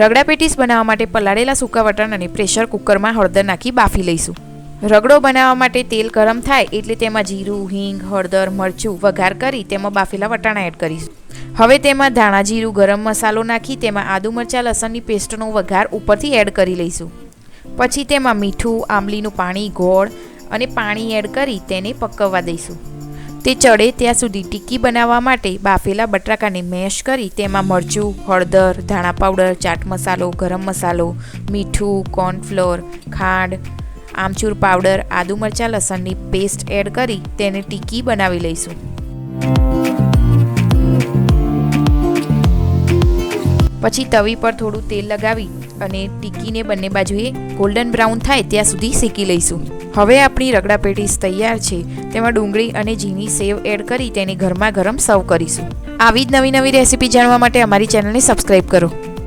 રગડા patties બનાવવા માટે પલાળેલા સૂકા વટાણાને પ્રેશર કુકરમાં હળદર નાખી બાફી લઈશું. રગડો બનાવવા માટે તેલ ગરમ થાય એટલે તેમાં જીરું, હિંગ, હળદર, મરચું વઘાર કરી તેમાં બાફેલા વટાણા એડ કરીશું. હવે તેમાં ધાણા જીરું, ગરમ મસાલો નાખી તેમાં આદુ મરચાં, લસણની પેસ્ટનો વઘાર ઉપરથી એડ કરી લઈશું. પછી તેમાં મીઠું, આંબલીનું પાણી, ગોળ અને પાણી એડ કરી તેને પકવવા દઈશું. તે ચડે ત્યાં સુધી ટીકી બનાવવા માટે બાફેલા બટાકાને મેશ કરી તેમાં મરચું, હળદર, ધાણા પાવડર, ચાટ મસાલો, ગરમ મસાલો, મીઠું, કોર્નફ્લોર, ખાંડ, આમચૂર પાવડર, આદુ મરચાં, લસણની પેસ્ટ એડ કરી તેને ટીકી બનાવી લઈશું. પછી તવી પર થોડું તેલ લગાવી અને ટીકીને બંને બાજુએ ગોલ્ડન બ્રાઉન થાય ત્યાં સુધી શેકી લઈશું. હવે આપણી રગડા પેટીસ તૈયાર છે. તેમાં ડુંગળી અને ઝીણી સેવ એડ કરી તેને ગરમા ગરમ સર્વ કરીશું. આવી જ નવી નવી રેસીપી જાણવા માટે અમારી ચેનલને સબસ્ક્રાઈબ કરો.